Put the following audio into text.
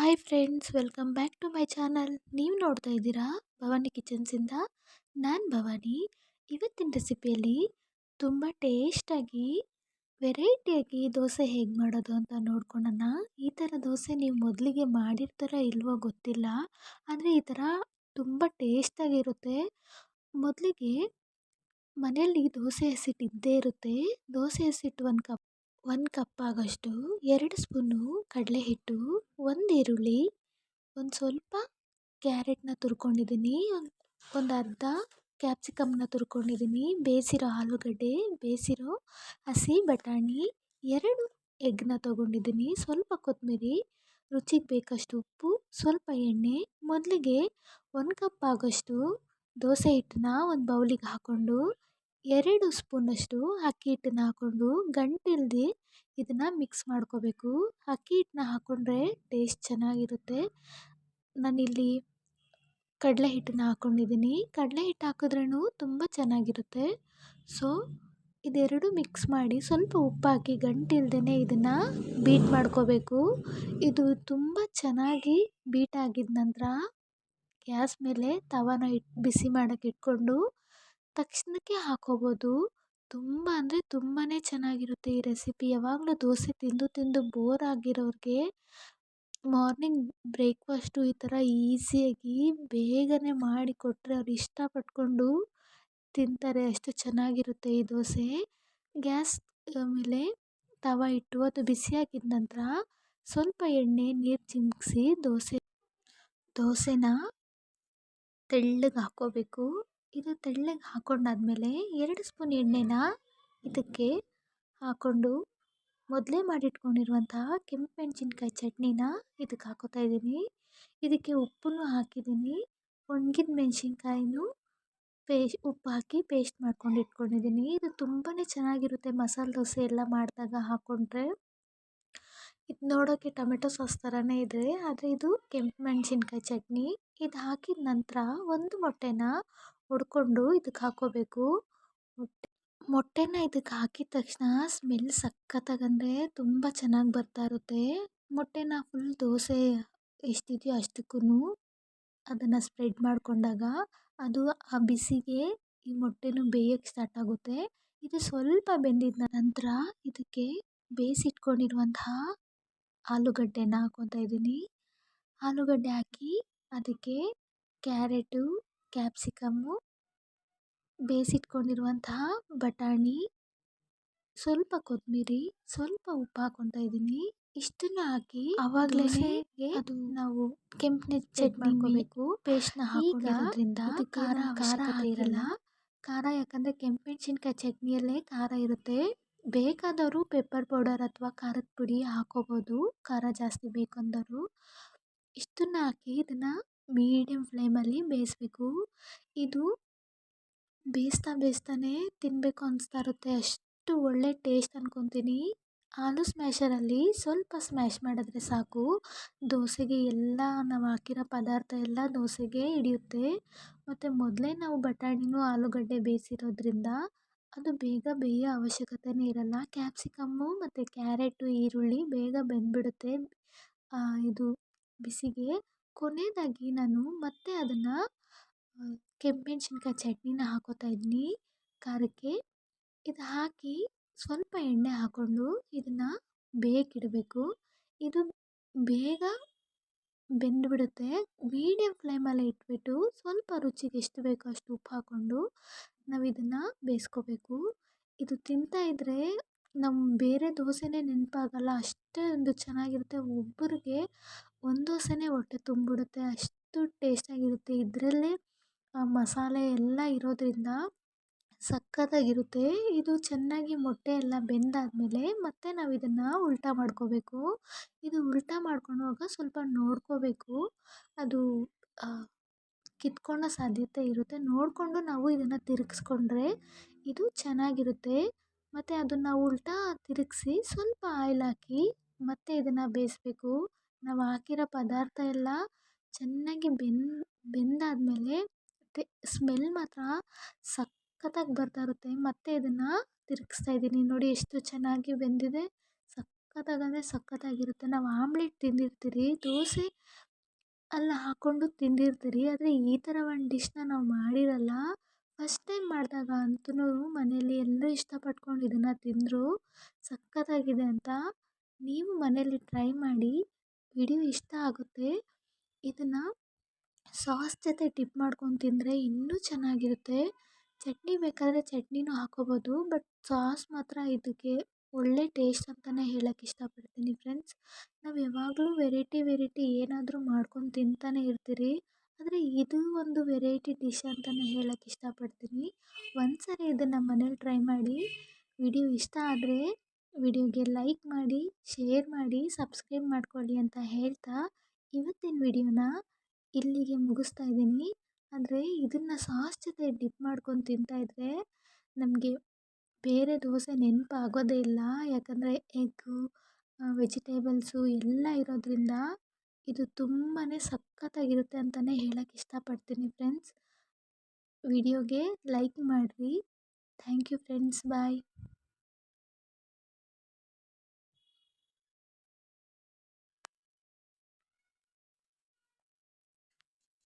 Hi friends welcome back to my channel ನೀವು ನೋಡ್ತಾ ಇದ್ದೀರಾ? ಭವಾನಿ ಕಿಚನ್ಸಿಂದ ನಾನು ಭವಾನಿ. ಇವತ್ತಿನ ರೆಸಿಪಿಯಲ್ಲಿ ತುಂಬ ಟೇಸ್ಟಾಗಿ ವೆರೈಟಿಯಾಗಿ ದೋಸೆ ಹೇಗೆ ಮಾಡೋದು ಅಂತ ನೋಡ್ಕೊಳ್ಳೋಣ ಈ ಥರ ದೋಸೆ ನೀವು ಮೊದಲಿಗೆ ಮಾಡಿರ್ತಾರ ಇಲ್ವೋ ಗೊತ್ತಿಲ್ಲ. ಆದರೆ ಈ ಥರ ತುಂಬ ಟೇಸ್ಟಾಗಿರುತ್ತೆ ಮೊದಲಿಗೆ ಮನೆಯಲ್ಲಿ ದೋಸೆ ಹಸಿಟ್ಟು ಇದ್ದೇ ಇರುತ್ತೆ. ದೋಸೆ ಹಸಿಟ್ಟು ಒಂದು ಕಪ್ ಒಂದು ಕಪ್ ಆಗೋಷ್ಟು ಎರಡು ಸ್ಪೂನು ಕಡಲೆ ಹಿಟ್ಟು ಒಂದು ಈರುಳ್ಳಿ, ಒಂದು ಸ್ವಲ್ಪ ಕ್ಯಾರೆಟ್ನ ತುರ್ಕೊಂಡಿದ್ದೀನಿ, ಒಂದು ಅರ್ಧ ಕ್ಯಾಪ್ಸಿಕಮ್ನ ತುರ್ಕೊಂಡಿದ್ದೀನಿ. ಬೇಯಿಸಿರೋ ಆಲೂಗಡ್ಡೆ, ಬೇಯಿಸಿರೋ ಹಸಿ ಬಟಾಣಿ, ಎರಡು ಎಗ್ನ ತೊಗೊಂಡಿದ್ದೀನಿ. ಸ್ವಲ್ಪ ಕೊತ್ತಂಬರಿ ರುಚಿಗೆ ಬೇಕಷ್ಟು ಉಪ್ಪು, ಸ್ವಲ್ಪ ಎಣ್ಣೆ, ಮೊದಲಿಗೆ ಒಂದು ಕಪ್ ಆಗೋಷ್ಟು ದೋಸೆ ಹಿಟ್ಟನ್ನ ಒಂದು ಬೌಲಿಗೆ ಹಾಕ್ಕೊಂಡು ಎರಡು ಸ್ಪೂನಷ್ಟು ಅಕ್ಕಿ ಹಿಟ್ಟನ್ನ ಹಾಕ್ಕೊಂಡು ಗಂಟಿಲ್ಲದೆ ಇದನ್ನು ಮಿಕ್ಸ್ ಮಾಡ್ಕೋಬೇಕು. ಅಕ್ಕಿ ಹಿಟ್ಟನ್ನ ಹಾಕ್ಕೊಂಡ್ರೆ ಟೇಸ್ಟ್ ಚೆನ್ನಾಗಿರುತ್ತೆ. ನಾನಿಲ್ಲಿ ಕಡಲೆ ಹಿಟ್ಟನ್ನ ಹಾಕ್ಕೊಂಡಿದ್ದೀನಿ ಕಡಲೆ ಹಿಟ್ಟು ಹಾಕಿದ್ರೂ ತುಂಬ ಚೆನ್ನಾಗಿರುತ್ತೆ. ಸೊ ಇದೆರಡು ಮಿಕ್ಸ್ ಮಾಡಿ ಸ್ವಲ್ಪ ಉಪ್ಪು ಹಾಕಿ ಗಂಟಿಲ್ದೇ ಇದನ್ನು ಬೀಟ್ ಮಾಡ್ಕೋಬೇಕು. ಇದು ತುಂಬ ಚೆನ್ನಾಗಿ ಬೀಟ್ ಆಗಿದ ನಂತರ ಗ್ಯಾಸ್ ಮೇಲೆ ತವಾನ ಇಟ್ಟು ಬಿಸಿ ಮಾಡೋಕ್ಕೆ ಇಟ್ಕೊಂಡು ತಕ್ಷಣಕ್ಕೆ ಹಾಕ್ಕೋಬೋದು ತುಂಬ ಅಂದರೆ ತುಂಬಾ ಚೆನ್ನಾಗಿರುತ್ತೆ ಈ ರೆಸಿಪಿ. ಯಾವಾಗಲೂ ದೋಸೆ ತಿಂದು ತಿಂದು ಬೋರ್ ಆಗಿರೋರಿಗೆ ಮಾರ್ನಿಂಗ್ ಬ್ರೇಕ್ಫಾಸ್ಟು ಈ ಥರ ಈಸಿಯಾಗಿ ಬೇಗನೆ ಮಾಡಿ ಕೊಟ್ಟರೆ ಅವ್ರು ಇಷ್ಟಪಟ್ಕೊಂಡು ತಿಂತಾರೆ. ಅಷ್ಟು ಚೆನ್ನಾಗಿರುತ್ತೆ ಈ ದೋಸೆ. ಗ್ಯಾಸ್ ಮೇಲೆ ತವ ಇಟ್ಟು ಅದು ಬಿಸಿಯಾಗಿದ ನಂತರ ಸ್ವಲ್ಪ ಎಣ್ಣೆ, ನೀರು ಚಿಮುಕ್ಸಿ ದೋಸೆ, ದೋಸೆನ ತೆಳ್ಳಗೆ ಹಾಕ್ಕೋಬೇಕು. ಇದು ತೆಳ್ಳಗೆ ಹಾಕ್ಕೊಂಡಾದ್ಮೇಲೆ ಎರಡು ಸ್ಪೂನ್ ಎಣ್ಣೆನ ಇದಕ್ಕೆ ಹಾಕ್ಕೊಂಡು ಮೊದಲೇ ಮಾಡಿಟ್ಕೊಂಡಿರುವಂತಹ ಕೆಂಪು ಮೆಣಸಿನ್ಕಾಯಿ ಚಟ್ನಿನ ಇದಕ್ಕೆ ಹಾಕೋತಾ ಇದ್ದೀನಿ. ಇದಕ್ಕೆ ಉಪ್ಪನ್ನು ಹಾಕಿದ್ದೀನಿ. ಒಣಗಿದ ಮೆಣಸಿನ್ಕಾಯಿನೂ ಪೇಸ್ಟ್, ಉಪ್ಪು ಹಾಕಿ ಪೇಸ್ಟ್ ಮಾಡ್ಕೊಂಡು ಇಟ್ಕೊಂಡಿದ್ದೀನಿ. ಇದು ತುಂಬಾ ಚೆನ್ನಾಗಿರುತ್ತೆ ಮಸಾಲೆ ದೋಸೆ ಎಲ್ಲ ಮಾಡಿದಾಗ ಹಾಕ್ಕೊಂಡ್ರೆ ಇದು ನೋಡೋಕ್ಕೆ ಟೊಮೆಟೊ ಸಾಸ್ ಥರನೇ ಇದೆ, ಆದರೆ ಇದು ಕೆಂಪು ಮೆಣಸಿನ್ಕಾಯಿ ಚಟ್ನಿ. ಇದು ಹಾಕಿದ ನಂತರ ಒಂದು ಮೊಟ್ಟೆನ ಹೊಡ್ಕೊಂಡು ಇದಕ್ಕೆ ಹಾಕ್ಕೋಬೇಕು. ಮೊಟ್ಟೆ, ಮೊಟ್ಟೆನ ಇದಕ್ಕೆ ಹಾಕಿದ ತಕ್ಷಣ ಸ್ಮೆಲ್ ಸಖತ್ತಾಗಂದರೆ ತುಂಬ ಚೆನ್ನಾಗಿ ಬರ್ತಾ ಇರುತ್ತೆ. ಮೊಟ್ಟೆನ ಫುಲ್ ದೋಸೆ ಎಷ್ಟಿದೆಯೋ ಅಷ್ಟಕ್ಕೂ ಅದನ್ನು ಸ್ಪ್ರೆಡ್ ಮಾಡಿಕೊಂಡಾಗ ಅದು ಆ ಬಿಸಿಗೆ ಈ ಮೊಟ್ಟೆನೂ ಬೇಯೋಕ್ಕೆ ಸ್ಟಾರ್ಟ್ ಆಗುತ್ತೆ. ಇದು ಸ್ವಲ್ಪ ಬೆಂದಿದ ನಂತರ ಇದಕ್ಕೆ ಬೇಯಿಸಿಟ್ಕೊಂಡಿರುವಂತಹ ಆಲೂಗಡ್ಡೆನ ಹಾಕ್ಕೊತಾ ಇದ್ದೀನಿ. ಆಲೂಗಡ್ಡೆ ಹಾಕಿ ಅದಕ್ಕೆ ಕ್ಯಾರೆಟು ಕ್ಯಾಪ್ಸಿಕಮ್ಮು ಬೇಯಿಸಿಟ್ಕೊಂಡಿರುವಂತಹ ಬಟಾಣಿ ಸ್ವಲ್ಪ ಕೊತ್ತಂಬರಿ ಸ್ವಲ್ಪ ಉಪ್ಪು ಹಾಕ್ಕೊತಾ ಇದ್ದೀನಿ. ಇಷ್ಟನ್ನು ಹಾಕಿ ಅವಾಗಲೇ ಅದು ನಾವು ಕೆಂಪನೆ ಚಟ್ನಿ ಮಾಡ್ಕೋಬೇಕು. ಪೇಸ್ಟ್ನ ಹಾಕೋದ್ರಿಂದ ಖಾರ ಖಾರ ಇರಲ್ಲ. ಖಾರ ಯಾಕಂದರೆ ಕೆಂಪು ಮೆಣಸಿನ್ಕಾಯಿ ಚಟ್ನಿಯಲ್ಲೇ ಖಾರ ಇರುತ್ತೆ. ಬೇಕಾದವರು ಪೆಪ್ಪರ್ ಪೌಡರ್ ಅಥವಾ ಖಾರದ ಪುಡಿ ಹಾಕೋಬೋದು. ಖಾರ ಜಾಸ್ತಿ ಬೇಕು ಅಂದವರು. ಇಷ್ಟನ್ನ ಹಾಕಿ ಇದನ್ನು ಮೀಡಿಯಮ್ ಫ್ಲೇಮಲ್ಲಿ ಬೇಯಿಸ್ಬೇಕು. ಇದು ಬೇಯಿಸ್ತಾ ಬೇಯಿಸ್ತಾನೆ ತಿನ್ನಬೇಕು ಅನಿಸ್ತಾ ಇರುತ್ತೆ. ಅಷ್ಟು ಒಳ್ಳೆ ಟೇಸ್ಟ್ ಅಂದ್ಕೊತೀನಿ ಆಲೂ ಸ್ಮ್ಯಾಷರಲ್ಲಿ ಸ್ವಲ್ಪ ಸ್ಮ್ಯಾಶ್ ಮಾಡಿದ್ರೆ ಸಾಕು. ದೋಸೆಗೆ ಎಲ್ಲ ನಾವು ಹಾಕಿರೋ ಪದಾರ್ಥ ಎಲ್ಲ ದೋಸೆಗೆ ಹಿಡಿಯುತ್ತೆ. ಮತ್ತು ಮೊದಲೇ ನಾವು ಬಟಾಣಿನೂ ಆಲೂಗಡ್ಡೆ ಬೇಯಿಸಿರೋದ್ರಿಂದ ಅದು ಬೇಗ ಬೇಯೋ ಅವಶ್ಯಕತೆನೇ ಇರಲ್ಲ. ಕ್ಯಾಪ್ಸಿಕಮ್ಮು ಮತ್ತು ಕ್ಯಾರೆಟು ಈರುಳ್ಳಿ ಬೇಗ ಬೆಂದ್ಬಿಡುತ್ತೆ. ಇದು ಬಿಸಿಗೆ. ಕೊನೆಯದಾಗಿ ನಾನು ಮತ್ತೆ ಅದನ್ನು ಕೆಂಪಮೆಣ್ಸಿನ್ಕಾಯಿ ಚಟ್ನಿನ ಹಾಕ್ಕೋತಾ ಇದ್ದೀನಿ ಖಾರಕ್ಕೆ. ಇದು ಹಾಕಿ ಸ್ವಲ್ಪ ಎಣ್ಣೆ ಹಾಕ್ಕೊಂಡು ಇದನ್ನು ಬೇಯಕ್ಕಿಡಬೇಕು ಇದು ಬೇಗ ಬೆಂದ್ಬಿಡುತ್ತೆ. ಮೀಡಿಯಮ್ ಫ್ಲೇಮಲ್ಲಿ ಇಟ್ಬಿಟ್ಟು ಸ್ವಲ್ಪ ರುಚಿಗೆ ಎಷ್ಟು ಬೇಕೋ ಅಷ್ಟು ಉಪ್ಪು ಹಾಕ್ಕೊಂಡು ನಾವು ಇದನ್ನು ಬೇಯಿಸ್ಕೋಬೇಕು. ಇದು ತಿಂತಾ ಇದ್ದರೆ ನಮ್ಮ ಬೇರೆ ದೋಸೆನೇ ನೆನಪಾಗಲ್ಲ. ಅಷ್ಟೇ ಒಂದು ಚೆನ್ನಾಗಿರುತ್ತೆ. ಒಬ್ಬರಿಗೆ ಒಂದು ದೋಸೆನೇ ಹೊಟ್ಟೆ ತುಂಬಿಡುತ್ತೆ ಅಷ್ಟು ಟೇಸ್ಟಾಗಿರುತ್ತೆ. ಇದರಲ್ಲೇ ಮಸಾಲೆ ಎಲ್ಲ ಇರೋದರಿಂದ ಸಖತ್ತಾಗಿರುತ್ತೆ ಇದು ಚೆನ್ನಾಗಿ ಮೊಟ್ಟೆ ಎಲ್ಲ ಬೆಂದಾದಮೇಲೆ ಮತ್ತೆ ನಾವು ಇದನ್ನು ಉಲ್ಟಾ ಮಾಡ್ಕೋಬೇಕು. ಇದು ಉಲ್ಟಾ ಮಾಡ್ಕೊಳ್ಳುವಾಗ ಸ್ವಲ್ಪ ನೋಡ್ಕೋಬೇಕು. ಅದು ಕಿತ್ಕೊಳ್ಳೋ ಸಾಧ್ಯತೆ ಇರುತ್ತೆ. ನೋಡಿಕೊಂಡು ನಾವು ಇದನ್ನು ತಿರುಗಿಸ್ಕೊಂಡ್ರೆ ಇದು ಚೆನ್ನಾಗಿರುತ್ತೆ. ಮತ್ತು ಅದನ್ನು ಉಲ್ಟಾ ತಿರುಗಿಸಿ ಸ್ವಲ್ಪ ಆಯಿಲ್ ಹಾಕಿ ಮತ್ತೆ ಇದನ್ನು ಬೇಯಿಸ್ಬೇಕು. ನಾವು ಹಾಕಿರೋ ಪದಾರ್ಥ ಎಲ್ಲ ಚೆನ್ನಾಗಿ ಬೆಂದು ಬೆಂದಾದಮೇಲೆ ಟೆ ಸ್ಮೆಲ್ ಮಾತ್ರ ಸಖತ್ತಾಗಿ ಬರ್ತಾ ಇರುತ್ತೆ. ಮತ್ತೆ ಇದನ್ನು ತಿರುಗಿಸ್ತಾ ಇದ್ದೀನಿ. ನೋಡಿ ಎಷ್ಟು ಚೆನ್ನಾಗಿ ಬೆಂದಿದೆ. ಸಖತ್ತಾಗಿ ಅಂದರೆ ಸಖತ್ತಾಗಿರುತ್ತೆ. ನಾವು ಆಮ್ಲೆಟ್ ತಿಂದಿರ್ತೀರಿ, ದೋಸೆ ಅಲ್ಲಿ ಹಾಕ್ಕೊಂಡು ತಿಂದಿರ್ತೀರಿ, ಆದರೆ ಈ ಥರ ಒಂದು ಡಿಶ್ನ ನಾವು ಮಾಡಿರಲ್ಲ. ಫಸ್ಟ್ ಟೈಮ್ ಮಾಡಿದಾಗ ಅಂತೂ ಮನೆಯಲ್ಲಿ ಎಲ್ಲರೂ ಇಷ್ಟಪಟ್ಕೊಂಡು ಇದನ್ನು ತಿಂದರು ಸಖತ್ತಾಗಿದೆ ಅಂತ. ನೀವು ಮನೆಯಲ್ಲಿ ಟ್ರೈ ಮಾಡಿ. ವಿಡಿಯೋ ಇಷ್ಟ ಆಗುತ್ತೆ. ಇದನ್ನು ಸಾಸ್ ಜೊತೆ ಡಿಪ್ ಮಾಡ್ಕೊಂಡು ತಿಂದರೆ ಇನ್ನೂ ಚೆನ್ನಾಗಿರುತ್ತೆ. ಚಟ್ನಿ ಬೇಕಾದರೆ ಚಟ್ನಿನೂ ಹಾಕ್ಕೋಬೋದು ಬಟ್ ಸಾಸ್ ಮಾತ್ರ ಇದಕ್ಕೆ ಒಳ್ಳೆ ಟೇಸ್ಟ್ ಅಂತಲೇ ಹೇಳೋಕ್ಕೆ ಇಷ್ಟಪಡ್ತೀನಿ ಫ್ರೆಂಡ್ಸ್. ನಾವು ಯಾವಾಗಲೂ ವೆರೈಟಿ ವೆರೈಟಿ ಏನಾದರೂ ಮಾಡ್ಕೊಂಡು ತಿಂತಾನೆ ಇರ್ತೀರಿ. ಆದರೆ ಇದು ಒಂದು ವೆರೈಟಿ ಡಿಶ್ ಅಂತಲೇ ಹೇಳೋಕ್ಕೆ ಇಷ್ಟಪಡ್ತೀನಿ. ಒಂದು ಸರಿ ಇದನ್ನು ಮನೇಲಿ ಟ್ರೈ ಮಾಡಿ, ವಿಡಿಯೋ ಇಷ್ಟ ಆದರೆ ವಿಡಿಯೋಗೆ ಲೈಕ್ ಮಾಡಿ, ಶೇರ್ ಮಾಡಿ, ಸಬ್ಸ್ಕ್ರೈಬ್ ಮಾಡ್ಕೊಳ್ಳಿ ಅಂತ ಹೇಳ್ತಾ ಇವತ್ತಿನ ವಿಡಿಯೋನ ಇಲ್ಲಿಗೆ ಮುಗಿಸ್ತಾ ಇದ್ದೀನಿ. ಅಂದರೆ ಇದನ್ನು ಸಾಸ್ ಜೊತೆ ಡಿಪ್ ಮಾಡ್ಕೊಂಡು ತಿಂತಾಯಿದ್ರೆ ನಮಗೆ ಬೇರೆ ದೋಸೆ ನೆನಪಾಗೋದೇ ಇಲ್ಲ. ಯಾಕಂದರೆ ಎಗ್ಗು ವೆಜಿಟೇಬಲ್ಸು ಎಲ್ಲ ಇರೋದ್ರಿಂದ ಇದು ತುಂಬಾ ಸಖತ್ತಾಗಿರುತ್ತೆ ಅಂತಲೇ ಹೇಳೋಕ್ಕೆ ಇಷ್ಟಪಡ್ತೀನಿ ಫ್ರೆಂಡ್ಸ್. ವಿಡಿಯೋಗೆ ಲೈಕ್ ಮಾಡಿರಿ. Thank you friends. ಬಾಯ್.